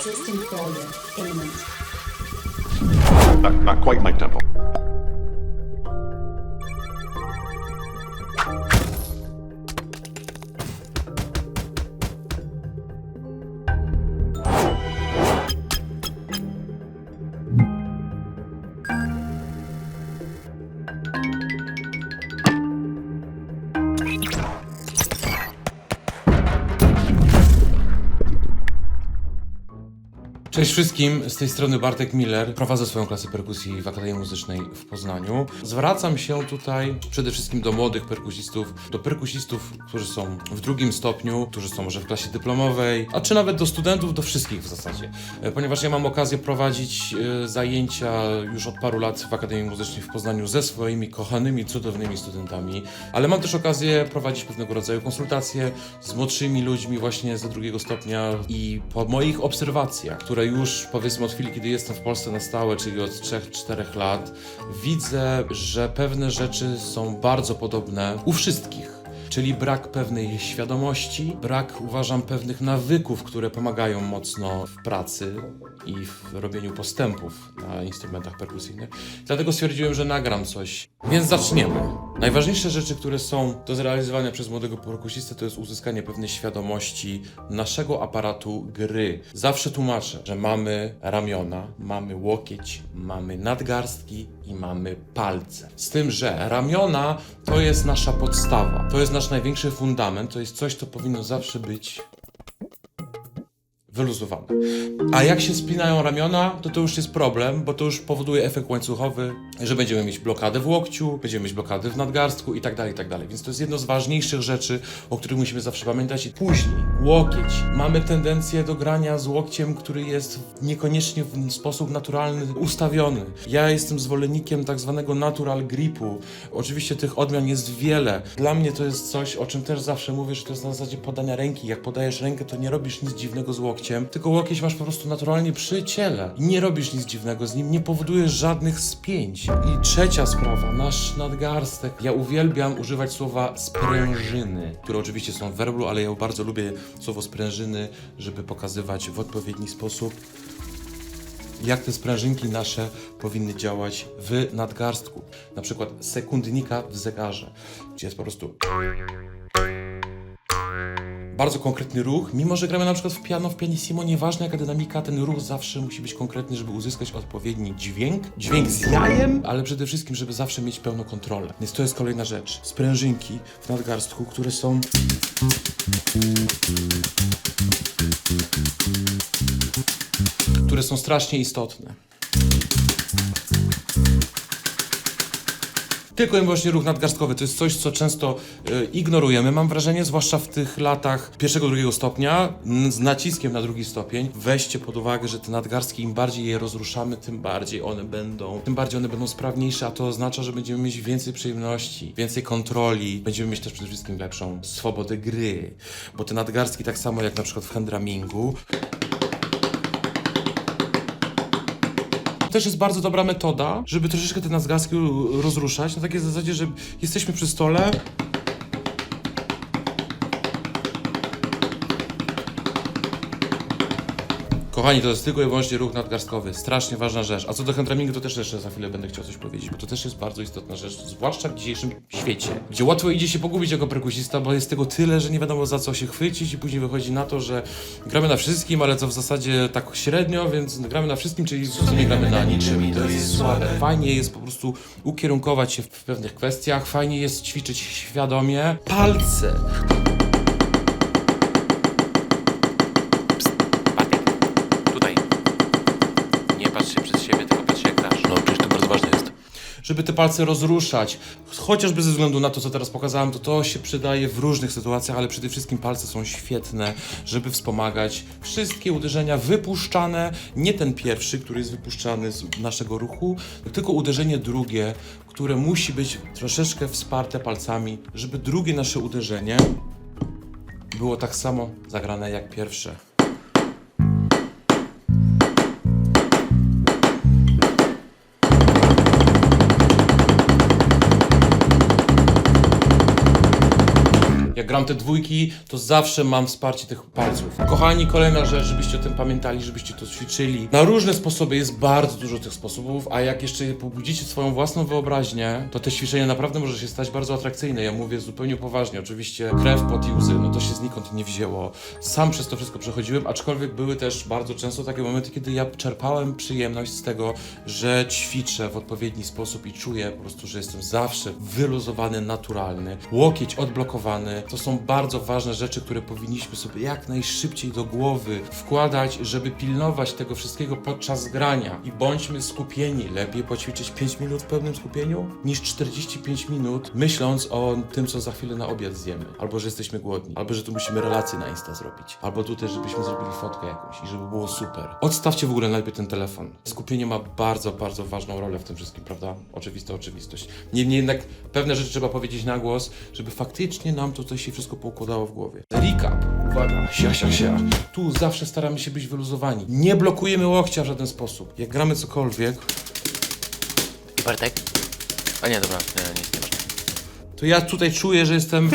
System failure imminent. Not, not quite my tempo. Cześć wszystkim, z tej strony Bartek Miller. Prowadzę swoją klasę perkusji w Akademii Muzycznej w Poznaniu. Zwracam się tutaj przede wszystkim do młodych perkusistów, do perkusistów, którzy są w drugim stopniu, którzy są może w klasie dyplomowej, a czy nawet do studentów, do wszystkich w zasadzie. E, Ponieważ ja mam okazję prowadzić e, zajęcia już od paru lat w Akademii Muzycznej w Poznaniu ze swoimi kochanymi, cudownymi studentami, ale mam też okazję prowadzić pewnego rodzaju konsultacje z młodszymi ludźmi właśnie ze drugiego stopnia i po moich obserwacjach, które już powiedzmy od chwili, kiedy jestem w Polsce na stałe, czyli od 3-4 lat, widzę, że pewne rzeczy są bardzo podobne u wszystkich. Czyli brak pewnej świadomości, brak uważam pewnych nawyków, które pomagają mocno w pracy i w robieniu postępów na instrumentach perkusyjnych. Dlatego stwierdziłem, że nagram coś. Więc zaczniemy. Najważniejsze rzeczy, które są do zrealizowania przez młodego perkusistę, to jest uzyskanie pewnej świadomości naszego aparatu gry. Zawsze tłumaczę, że mamy ramiona, mamy łokieć, mamy nadgarstki i mamy palce. Z tym, że ramiona to jest nasza podstawa, to jest nasz największy fundament, to jest coś, co powinno zawsze być wyluzowane. A jak się spinają ramiona, to to już jest problem, bo to już powoduje efekt łańcuchowy, że będziemy mieć blokadę w łokciu, będziemy mieć blokady w nadgarstku i tak dalej, i tak dalej. Więc to jest jedno z ważniejszych rzeczy, o których musimy zawsze pamiętać. Później, łokieć. Mamy tendencję do grania z łokciem, który jest niekoniecznie w sposób naturalny ustawiony. Ja jestem zwolennikiem tak zwanego natural gripu. Oczywiście tych odmian jest wiele. Dla mnie to jest coś, o czym też zawsze mówię, że to jest na zasadzie podania ręki. Jak podajesz rękę, to nie robisz nic dziwnego z łokciem, tylko łokieć masz po prostu naturalnie przy ciele. I nie robisz nic dziwnego z nim, nie powodujesz żadnych spięć. I trzecia sprawa, nasz nadgarstek. Ja uwielbiam używać słowa sprężyny, które oczywiście są w werblu, ale ja bardzo lubię słowo sprężyny, żeby pokazywać w odpowiedni sposób jak te sprężynki nasze powinny działać w nadgarstku. Na przykład sekundnika w zegarze, gdzie jest po prostu bardzo konkretny ruch, mimo że gramy na przykład w piano, w pianissimo, nieważne jaka dynamika, ten ruch zawsze musi być konkretny, żeby uzyskać odpowiedni dźwięk. Dźwięk z jajem, ale przede wszystkim, żeby zawsze mieć pełną kontrolę. Więc to jest kolejna rzecz. Sprężynki w nadgarstku, które są które są strasznie istotne. Tylko i wyłącznie ruch nadgarstkowy to jest coś, co często e, ignorujemy. Mam wrażenie, zwłaszcza w tych latach pierwszego, drugiego stopnia, z naciskiem na drugi stopień. Weźcie pod uwagę, że te nadgarstki, im bardziej je rozruszamy, tym bardziej one będą, tym bardziej one będą sprawniejsze, a to oznacza, że będziemy mieć więcej przyjemności, więcej kontroli, będziemy mieć też przede wszystkim lepszą swobodę gry. Bo te nadgarstki, tak samo jak na przykład w handramingu, też jest bardzo dobra metoda, żeby troszeczkę te nadgarstki rozruszać, na takiej zasadzie, że jesteśmy przy stole. Kochani, to jest tylko i wyłącznie ruch nadgarstkowy. Strasznie ważna rzecz. A co do handramingu, to też jeszcze za chwilę będę chciał coś powiedzieć, bo to też jest bardzo istotna rzecz, zwłaszcza w dzisiejszym świecie, gdzie łatwo idzie się pogubić jako perkusista, bo jest tego tyle, że nie wiadomo za co się chwycić i później wychodzi na to, że gramy na wszystkim, ale to w zasadzie tak średnio, więc gramy na wszystkim, czyli w sumie gramy na niczym i to jest słabe. Fajnie jest po prostu ukierunkować się w pewnych kwestiach, fajnie jest ćwiczyć świadomie. Palce! Żeby te palce rozruszać. Chociażby ze względu na to, co teraz pokazałem, to to się przydaje w różnych sytuacjach, ale przede wszystkim palce są świetne, żeby wspomagać wszystkie uderzenia wypuszczane, nie ten pierwszy, który jest wypuszczany z naszego ruchu, tylko uderzenie drugie, które musi być troszeczkę wsparte palcami, żeby drugie nasze uderzenie było tak samo zagrane jak pierwsze. Te dwójki, to zawsze mam wsparcie tych palców. Kochani, kolejna rzecz, żebyście o tym pamiętali, żebyście to ćwiczyli. Na różne sposoby jest bardzo dużo tych sposobów, a jak jeszcze pobudzicie swoją własną wyobraźnię, to te ćwiczenie naprawdę może się stać bardzo atrakcyjne. Ja mówię zupełnie poważnie. Oczywiście krew, pot i łzy, no to się znikąd nie wzięło. Sam przez to wszystko przechodziłem, aczkolwiek były też bardzo często takie momenty, kiedy ja czerpałem przyjemność z tego, że ćwiczę w odpowiedni sposób i czuję po prostu, że jestem zawsze wyluzowany, naturalny. Łokieć odblokowany. To są bardzo ważne rzeczy, które powinniśmy sobie jak najszybciej do głowy wkładać, żeby pilnować tego wszystkiego podczas grania. I bądźmy skupieni. Lepiej poćwiczyć 5 minut w pełnym skupieniu niż 45 minut myśląc o tym, co za chwilę na obiad zjemy. Albo, że jesteśmy głodni. Albo, że tu musimy relację na Insta zrobić. Albo tutaj, żebyśmy zrobili fotkę jakąś i żeby było super. Odstawcie w ogóle najpierw ten telefon. Skupienie ma bardzo, bardzo ważną rolę w tym wszystkim, prawda? Oczywista oczywistość. Niemniej jednak pewne rzeczy trzeba powiedzieć na głos, żeby faktycznie nam tutaj się wszystko poukładało w głowie. Recap. Uwaga, sia, sia, sia. Tu zawsze staramy się być wyluzowani. Nie blokujemy łokcia w żaden sposób. Jak gramy cokolwiek, I Bartek? A nie, dobra, nie, nic nie masz. to ja tutaj czuję, że jestem.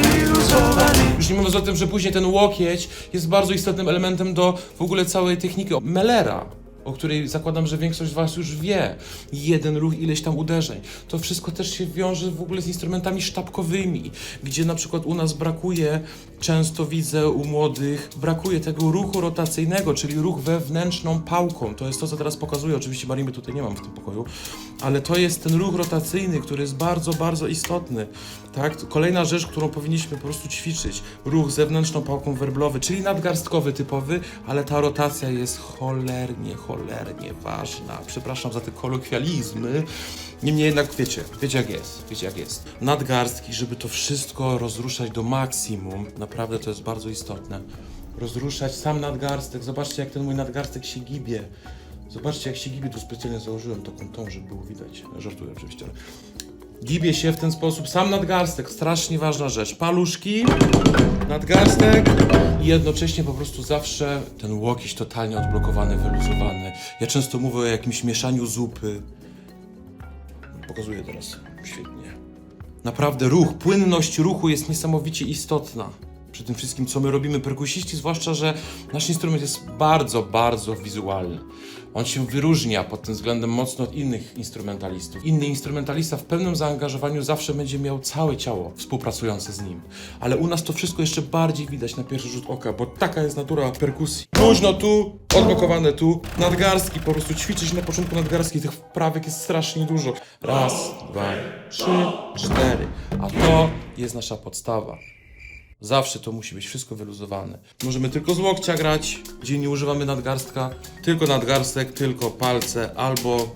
Już nie mówiąc o tym, że później ten łokieć jest bardzo istotnym elementem do w ogóle całej techniki Mellera. O której zakładam, że większość z Was już wie. Jeden ruch, ileś tam uderzeń. To wszystko też się wiąże w ogóle z instrumentami sztabkowymi, gdzie na przykład u nas brakuje, często widzę u młodych, brakuje tego ruchu rotacyjnego, czyli ruch wewnętrzną pałką. To jest to, co teraz pokazuję. Oczywiście Marimy tutaj nie mam w tym pokoju, ale to jest ten ruch rotacyjny, który jest bardzo, bardzo istotny. Tak? Kolejna rzecz, którą powinniśmy po prostu ćwiczyć. Ruch zewnętrzną pałką werblowy, czyli nadgarstkowy typowy, ale ta rotacja jest cholernie, cholernie ważna. Przepraszam za te kolokwializmy. Niemniej jednak wiecie, wiecie jak jest, wiecie jak jest. Nadgarstki, żeby to wszystko rozruszać do maksimum, naprawdę to jest bardzo istotne. Rozruszać sam nadgarstek, zobaczcie jak ten mój nadgarstek się gibie. Zobaczcie jak się gibie, tu specjalnie założyłem taką tą, żeby było widać. Żartuję oczywiście, Gibie się w ten sposób sam nadgarstek, strasznie ważna rzecz. Paluszki, nadgarstek i jednocześnie po prostu zawsze ten łokieć totalnie odblokowany, wyluzowany. Ja często mówię o jakimś mieszaniu zupy. Pokazuję teraz. Świetnie. Naprawdę ruch, płynność ruchu jest niesamowicie istotna. Przy tym wszystkim, co my robimy, perkusiści, zwłaszcza, że nasz instrument jest bardzo, bardzo wizualny. On się wyróżnia pod tym względem mocno od innych instrumentalistów. Inny instrumentalista w pełnym zaangażowaniu zawsze będzie miał całe ciało współpracujące z nim. Ale u nas to wszystko jeszcze bardziej widać na pierwszy rzut oka, bo taka jest natura perkusji. Luźno tu, odblokowane tu, nadgarstki, po prostu ćwiczyć na początku nadgarstki, tych wprawek jest strasznie dużo. Raz, dwa, trzy, cztery. A to jest nasza podstawa. Zawsze to musi być wszystko wyluzowane. Możemy tylko z łokcia grać, gdzie nie używamy nadgarstka, tylko nadgarstek, tylko palce, albo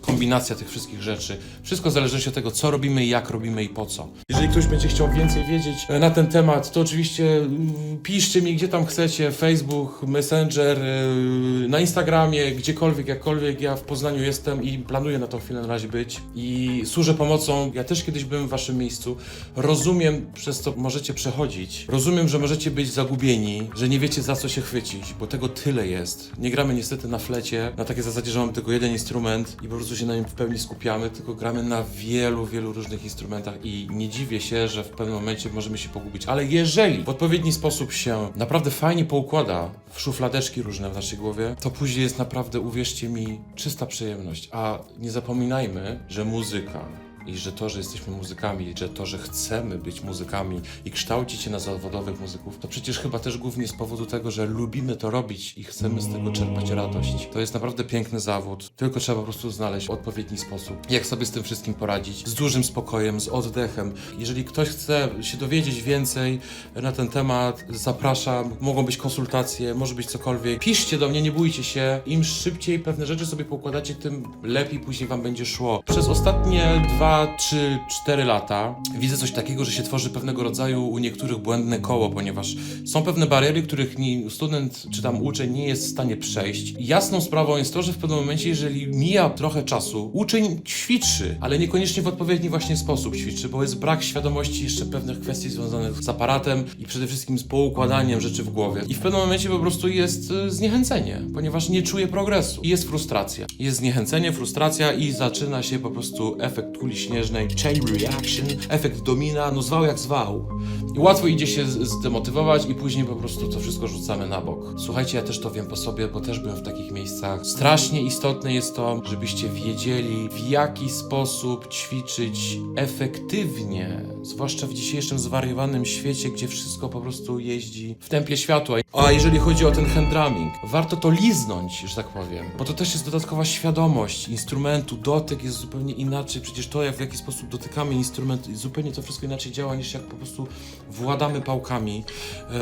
kombinacja tych wszystkich rzeczy. Wszystko zależy od tego, co robimy, jak robimy i po co. Jeżeli ktoś będzie chciał więcej wiedzieć e, na ten temat, to oczywiście mm, piszcie mi, gdzie tam chcecie, Facebook, Messenger, yy, na Instagramie, gdziekolwiek, jakkolwiek. Ja w Poznaniu jestem i planuję na tą chwilę na razie być. I służę pomocą. Ja też kiedyś byłem w waszym miejscu. Rozumiem, przez co możecie przechodzić. Rozumiem, że możecie być zagubieni, że nie wiecie za co się chwycić, bo tego tyle jest. Nie gramy niestety na flecie, na takiej zasadzie, że mamy tylko jeden instrument i po prostu się na nim w pełni skupiamy, tylko gramy na wielu, wielu różnych instrumentach i nie dziwię się, że w pewnym momencie możemy się pogubić. Ale jeżeli w odpowiedni sposób się naprawdę fajnie poukłada w szufladeczki różne w naszej głowie, to później jest naprawdę, uwierzcie mi, czysta przyjemność. A nie zapominajmy, że muzyka i że to, że jesteśmy muzykami, że to, że chcemy być muzykami i kształcić się na zawodowych muzyków, to przecież chyba też głównie z powodu tego, że lubimy to robić i chcemy z tego czerpać radość. To jest naprawdę piękny zawód, tylko trzeba po prostu znaleźć odpowiedni sposób, jak sobie z tym wszystkim poradzić, z dużym spokojem, z oddechem. Jeżeli ktoś chce się dowiedzieć więcej na ten temat, zapraszam, mogą być konsultacje, może być cokolwiek. Piszcie do mnie, nie bójcie się. Im szybciej pewne rzeczy sobie poukładacie, tym lepiej później wam będzie szło. Przez ostatnie dwa, trzy, cztery lata widzę coś takiego, że się tworzy pewnego rodzaju u niektórych błędne koło, ponieważ są pewne bariery, których student czy tam uczeń nie jest w stanie przejść. Jasną sprawą jest to, że w pewnym momencie, jeżeli mija trochę czasu, uczeń ćwiczy, ale niekoniecznie w odpowiedni właśnie sposób ćwiczy, bo jest brak świadomości jeszcze pewnych kwestii związanych z aparatem i przede wszystkim z poukładaniem rzeczy w głowie. I w pewnym momencie po prostu jest y, zniechęcenie, ponieważ nie czuje progresu. I jest frustracja. Jest zniechęcenie, frustracja i zaczyna się po prostu efekt kuli śnieżnej, chain reaction, efekt domina, no zwał jak zwał. I łatwo idzie się zdemotywować i później po prostu to wszystko rzucamy na bok. Słuchajcie, ja też to wiem po sobie, bo też byłem w takich miejscach. Strasznie istotne jest to, żebyście wiedzieli, w jaki sposób ćwiczyć efektywnie, zwłaszcza w dzisiejszym zwariowanym świecie, gdzie wszystko po prostu jeździ w tempie światła. A jeżeli chodzi o ten handdrumming, warto to liznąć, że tak powiem, bo to też jest dodatkowa świadomość instrumentu, dotyk jest zupełnie inaczej, przecież to jak w jaki sposób dotykamy instrument, zupełnie to wszystko inaczej działa niż jak po prostu władamy pałkami, Eee,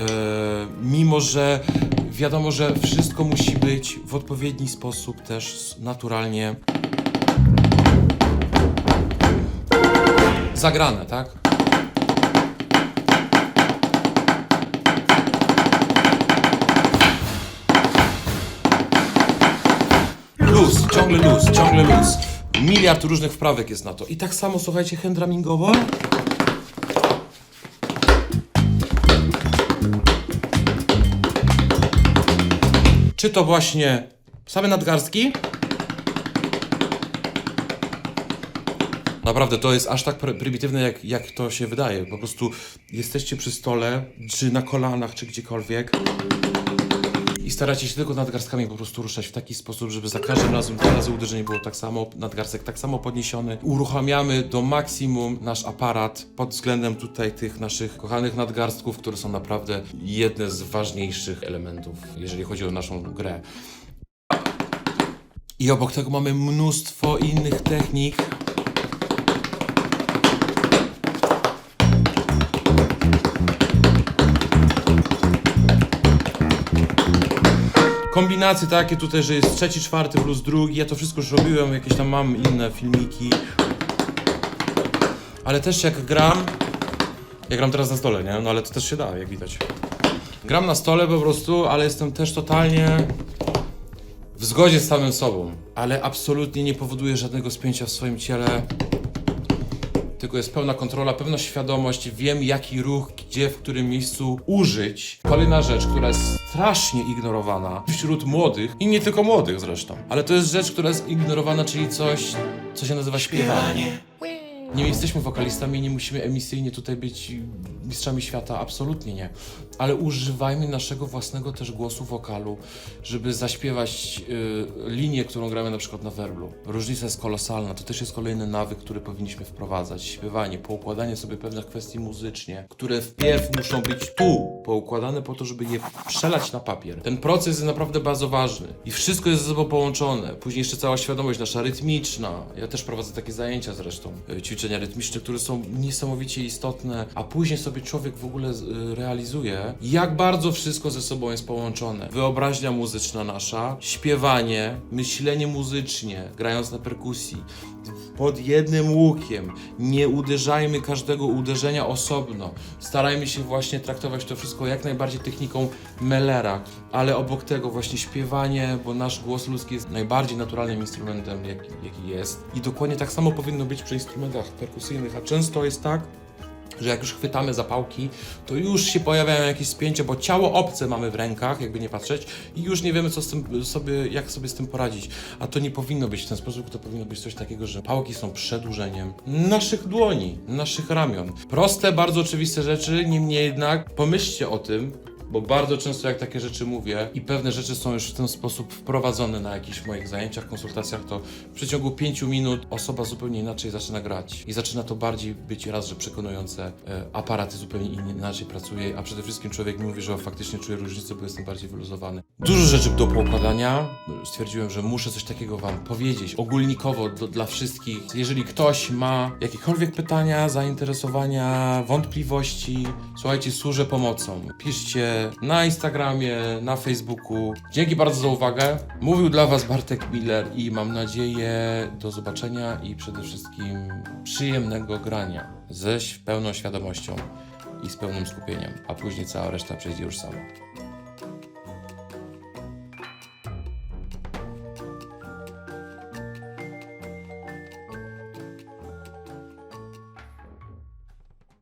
mimo że wiadomo, że wszystko musi być w odpowiedni sposób też naturalnie zagrane, tak? Luz, ciągle luz, ciągle luz. Miliard różnych wprawek jest na to. I tak samo, słuchajcie, handramingowo. Czy to właśnie same nadgarstki? Naprawdę, to jest aż tak pr- prymitywne, jak, jak to się wydaje. Po prostu jesteście przy stole, czy na kolanach, czy gdziekolwiek i staracie się tylko nadgarstkami po prostu ruszać w taki sposób, żeby za każdym razem dwa razy uderzenie było tak samo, nadgarstek tak samo podniesiony. Uruchamiamy do maksimum nasz aparat pod względem tutaj tych naszych kochanych nadgarstków, które są naprawdę jedne z ważniejszych elementów, jeżeli chodzi o naszą grę. I obok tego mamy mnóstwo innych technik, kombinacje takie tutaj, że jest trzeci, czwarty plus drugi, ja to wszystko już robiłem, jakieś tam mam inne filmiki. Ale też jak gram, ja gram teraz na stole, nie? No ale to też się da, jak widać. Gram na stole po prostu, ale jestem też totalnie w zgodzie z samym sobą, ale absolutnie nie powoduje żadnego spięcia w swoim ciele. Tylko jest pełna kontrola, pewna świadomość, wiem jaki ruch, gdzie, w którym miejscu użyć. Kolejna rzecz, która jest strasznie ignorowana wśród młodych i nie tylko młodych zresztą, ale to jest rzecz, która jest ignorowana, czyli coś, co się nazywa śpiewanie. Nie jesteśmy wokalistami, nie musimy emisyjnie tutaj być mistrzami świata, absolutnie nie. Ale używajmy naszego własnego też głosu wokalu, żeby zaśpiewać y, linię, którą gramy na przykład na werblu. Różnica jest kolosalna, to też jest kolejny nawyk, który powinniśmy wprowadzać. Śpiewanie, poukładanie sobie pewnych kwestii muzycznie, które wpierw muszą być tu poukładane po to, żeby je przelać na papier. Ten proces jest naprawdę bardzo ważny i wszystko jest ze sobą połączone. Później jeszcze cała świadomość nasza rytmiczna. Ja też prowadzę takie zajęcia zresztą, y, ćwiczenia rytmiczne, które są niesamowicie istotne, a później sobie człowiek w ogóle y, realizuje, jak bardzo wszystko ze sobą jest połączone. Wyobraźnia muzyczna nasza, śpiewanie, myślenie muzycznie, grając na perkusji, pod jednym łukiem. Nie uderzajmy każdego uderzenia osobno. Starajmy się właśnie traktować to wszystko jak najbardziej techniką Mellera, ale obok tego właśnie śpiewanie, bo nasz głos ludzki jest najbardziej naturalnym instrumentem, jaki, jaki jest. I dokładnie tak samo powinno być przy instrumentach perkusyjnych, a często jest tak, że jak już chwytamy zapałki, to już się pojawiają jakieś spięcia, bo ciało obce mamy w rękach, jakby nie patrzeć, i już nie wiemy, co z tym sobie, jak sobie z tym poradzić. A to nie powinno być w ten sposób, to powinno być coś takiego, że pałki są przedłużeniem naszych dłoni, naszych ramion. Proste, bardzo oczywiste rzeczy, niemniej jednak pomyślcie o tym, bo bardzo często jak takie rzeczy mówię i pewne rzeczy są już w ten sposób wprowadzone na jakichś moich zajęciach, konsultacjach, to w przeciągu pięciu minut osoba zupełnie inaczej zaczyna grać i zaczyna to bardziej być raz, że przekonujące, e, aparaty zupełnie inaczej pracuje, a przede wszystkim człowiek mi mówi, że faktycznie czuje różnicę, bo jestem bardziej wyluzowany. Dużo rzeczy do poukładania. Stwierdziłem, że muszę coś takiego wam powiedzieć, ogólnikowo do, dla wszystkich. Jeżeli ktoś ma jakiekolwiek pytania, zainteresowania, wątpliwości, słuchajcie, służę pomocą. Piszcie na Instagramie, na Facebooku. Dzięki bardzo za uwagę. Mówił dla was Bartek Miller i mam nadzieję do zobaczenia i przede wszystkim przyjemnego grania ze pełną świadomością i z pełnym skupieniem, a później cała reszta przejdzie już sama.